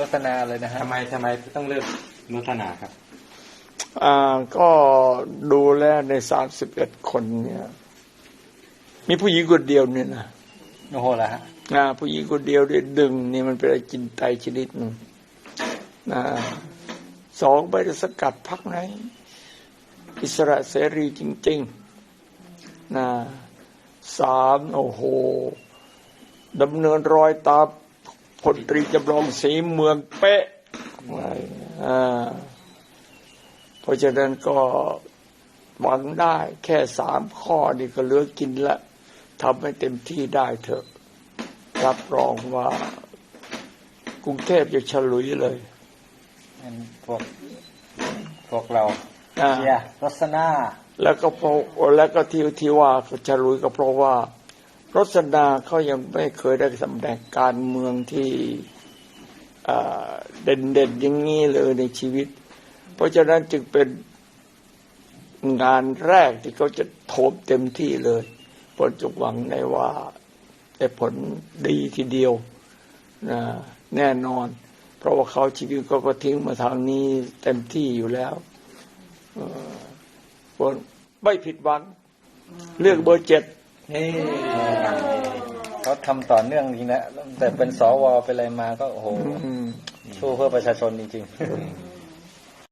รสนาเลยนะฮะทำไมทำไมต้องเลือกรสนาครับ อ่าก็ดูแลในสามสิบเอ็ดคนเนี่ย มีผู้หญิงคนเดียวเนี่ยนะโอ้โหละฮะนะผู้หญิงคนเดียวเนี่ยดึงนี่มันเป็นอะไรกินไตชนิดหนึ่งนะสองไปสกัดพักไหน อิสระเสรีจริงๆนะสามโอ้โหดำเนินรอยตาม พลตรีจำลองศรีเมืองเป๊ะไว้อ่าเพราะฉะนั้นก็หวังได้แค่สามข้อนี่ก็เหลือกินละทำให้เต็มที่ได้เถอะ รับรองว่ากรุงเทพจะฉลุยเลยงั้นพวกพวกเราอ่าเชียร์รสนาแล้วก็เพราะแล้วก็ที่ที่ว่าฉลุยก็เพราะว่า รสนาเขายังไม่เคยได้ตำแหน่งการเมืองที่อ่าเด่นๆอย่างนี้เลยในชีวิต เพราะฉะนั้นจึงเป็นงานแรกที่เขาจะโถมเต็มที่เลยผลจุกหวังในว่าได้ผลดีทีเดียวนะแน่นอน เพราะว่าเขาชีวิตเขาก็ทิ้งมาทางนี้เต็มที่อยู่แล้วคนไม่ผิดหวัง เลือกเบอร์เจ็ด นี่เขาทำต่อเนื่องจริงนะตั้งแต่เป็นสวเป็นอะไรมาก็โอ้โหอืมสู้เพื่อประชาชนจริง